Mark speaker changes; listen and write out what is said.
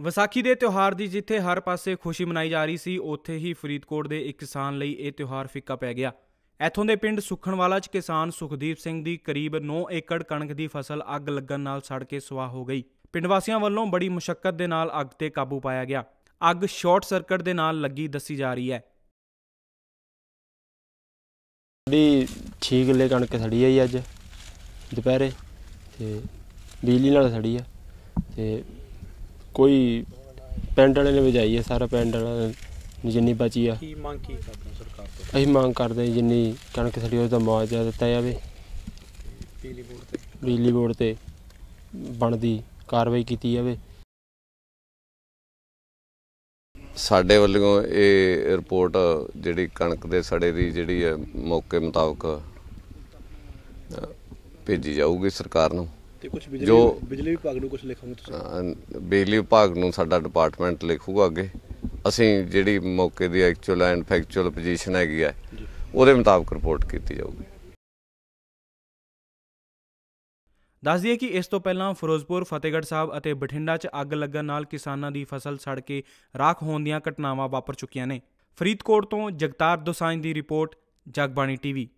Speaker 1: ਵਿਸਾਖੀ ਦੇ ਤਿਉਹਾਰ ਦੀ ਜਿੱਥੇ ਹਰ ਪਾਸੇ ਖੁਸ਼ੀ ਮਨਾਈ ਜਾ ਰਹੀ ਸੀ, ਉੱਥੇ ਹੀ ਫਰੀਦਕੋਟ ਦੇ ਇੱਕ ਕਿਸਾਨ ਲਈ ਇਹ ਤਿਉਹਾਰ ਫਿੱਕਾ ਪੈ ਗਿਆ। ਇੱਥੋਂ ਦੇ ਪਿੰਡ ਸੁਖਣਵਾਲਾ 'ਚ ਕਿਸਾਨ ਸੁਖਦੀਪ ਸਿੰਘ ਦੀ ਕਰੀਬ 9 ਏਕੜ ਕਣਕ ਦੀ ਫਸਲ ਅੱਗ ਲੱਗਣ ਨਾਲ ਸੜ ਕੇ ਸੁਆਹ ਹੋ ਗਈ। ਪਿੰਡ ਵਾਸੀਆਂ ਵੱਲੋਂ ਬੜੀ ਮੁਸ਼ਕਲ ਦੇ ਨਾਲ ਅੱਗ ਤੇ ਕਾਬੂ ਪਾਇਆ ਗਿਆ। ਅੱਗ ਸ਼ਾਰਟ ਸਰਕਟ ਦੇ ਨਾਲ ਲੱਗੀ ਦੱਸੀ ਜਾ ਰਹੀ ਹੈ।
Speaker 2: ਸਾਡੀ 6 ਕਿੱਲੇ ਕਣਕ ਸੜੀ ਆ ਜੀ ਅੱਜ, ਦੁਪਹਿਰੇ ਤੇ ਬਿਜਲੀ ਨਾਲ ਸੜੀ ਆ ਤੇ ਕੋਈ ਪਿੰਡ ਵਾਲੇ ਨੇ ਵਜਾਈ ਆ ਸਾਰਾ ਪਿੰਡ ਵਾਲਾ ਨੇ ਜਿੰਨੀ ਬਚੀ ਆ।
Speaker 3: ਕੀ ਮੰਗ ਕੀ ਕਰਦੇ ਹੋ ਸਰਕਾਰ ਤੋਂ?
Speaker 2: ਅਸੀਂ ਮੰਗ ਕਰਦੇ ਹਾਂ ਜਿੰਨੀ ਕਣਕ ਸੜੀ ਉਹਦਾ ਮੁਆਵਜ਼ਾ ਦਿੱਤਾ ਜਾਵੇ।
Speaker 3: ਬਿਜਲੀ ਬੋਰਡ ਤੇ?
Speaker 2: ਬਿਜਲੀ ਬੋਰਡ ਤੇ ਬਣਦੀ ਕਾਰਵਾਈ ਕੀਤੀ ਜਾਵੇ।
Speaker 4: ਸਾਡੇ ਵੱਲੋਂ ਇਹ ਰਿਪੋਰਟ ਜਿਹੜੀ ਕਣਕ ਦੇ ਸੜੇ ਦੀ ਜਿਹੜੀ ਹੈ ਮੌਕੇ ਮੁਤਾਬਕ ਭੇਜੀ ਜਾਊਗੀ ਸਰਕਾਰ ਨੂੰ।
Speaker 3: ਤੇ ਕੁਝ ਬਿਜਲੀ
Speaker 4: ਜੋ-
Speaker 3: ਬਿਜਲੀ ਵਿਭਾਗ ਨੂੰ ਕੁਝ ਲਿਖੋਗੇ ਤੁਸੀਂ?
Speaker 4: ਬਿਜਲੀ ਵਿਭਾਗ ਨੂੰ ਸਾਡਾ ਡਿਪਾਰਟਮੈਂਟ ਲਿਖੂਗਾ ਅੱਗੇ। ਅਸੀਂ ਜਿਹੜੀ ਮੌਕੇ ਦੀ ਐਕਚੁਅਲ ਐਂਡ ਫੈਕਚੁਅਲ ਪੋਜੀਸ਼ਨ ਹੈਗੀ ਹੈ
Speaker 3: ਜੀ।
Speaker 4: ਉਹਦੇ ਮੁਤਾਬਕ ਰਿਪੋਰਟ ਕੀਤੀ ਜਾਊਗੀ।
Speaker 1: ਦੱਸ ਦਈਏ ਕਿ ਇਸ ਤੋਂ ਪਹਿਲਾਂ ਫਿਰੋਜ਼ਪੁਰ ਫਤਿਹਗੜ੍ਹ ਸਾਹਿਬ ਅਤੇ ਬਠਿੰਡਾ 'ਚ ਅੱਗ ਲੱਗਣ ਨਾਲ ਕਿਸਾਨਾਂ ਦੀ ਫਸਲ ਸੜ ਕੇ ਰਾਖ ਹੋਣ ਦੀਆਂ ਘਟਨਾਵਾਂ ਵਾਪਰ ਚੁੱਕੀਆਂ ਨੇ। ਫਰੀਦਕੋਟ ਤੋਂ ਜਗਤਾਰ ਦੋਸਾਂਝ ਦੀ ਰਿਪੋਰਟ ਜਗਬਾਣੀ ਟੀਵੀ।